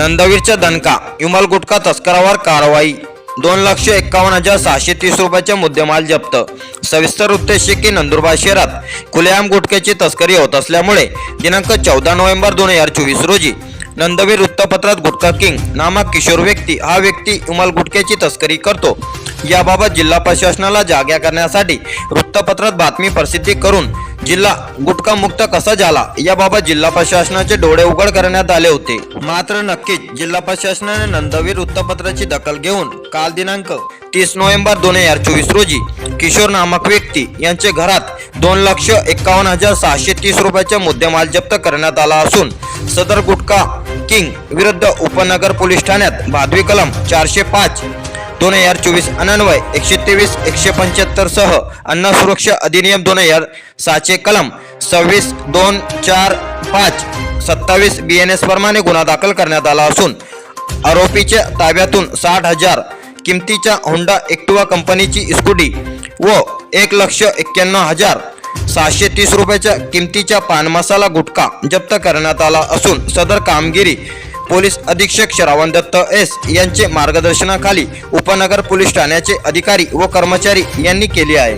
नंदवीरच्या दणका विमल गुटखा तस्करावर कारवाई. दोन लक्ष एक्कावन्न हजार सहाशे तीस रुपयाचे मुद्देमाल जप्त. सविस्तर उद्देश की नंदुरबार शहरात खुलेआम गुटख्याची तस्करी होत असल्यामुळे दिनांक चौदा नोव्हेंबर दोन हजार चोवीस रोजी नंदवीर वृत्तपत्रात गुटखा किंग नामक किशोर व्यक्ती हा व्यक्ती विमल गुटख्याची तस्करी करतो. याबाबत जिल्हा प्रशासनाला जाग्या करण्यासाठी वृत्तपत्रात बातमी प्रसिद्धी करून जिल्हा गुटखा मुक्त कसा झाला? याबाबत जिल्हा प्रशासनाचे डोळे उघड करण्यात आले होते. मात्र नक्कीच जिल्हा प्रशासनाने नंदवीर वृत्तपत्राची दखल घेऊन काल दिनांक तीस नोव्हेंबर दोन हजार चोवीस रोजी किशोर नामक व्यक्ती यांचे घरात दोन लक्ष एक्कावन्न हजार सहाशे तीस रुपयाचा मुद्देमाल जप्त करण्यात आला असून सदर गुटखा किंग विरुद्ध उपनगर पोलीस ठाण्यात भादवी कलम चारशे पाच दोन हजार चोवीस अनन्वय एकशे तेवीस एकशे पंच्याहत्तर सह अन्न सुरक्षा अधिनियम दोन हजार सहाशे कलम सव्वीस दोन चार पाच सत्तावीस बी एन एस प्रमाणे गुन्हा दाखल करण्यात आला असून आरोपीच्या ताब्यातून साठ हजार किमतीच्या होंडा एक्टिवा कंपनीची स्कूटी व एक लक्ष एक्क्याण्णव हजार सहाशे तीस रुपयाच्या किमतीच्या पान मसाला गुटखा जप्त करण्यात आला असून सदर कामगिरी पोलीस अधीक्षक श्रावण दत्त एस यांचे मार्गदर्शनाखाली उपनगर पोलीस ठाण्याचे अधिकारी व कर्मचारी यांनी केली आहे.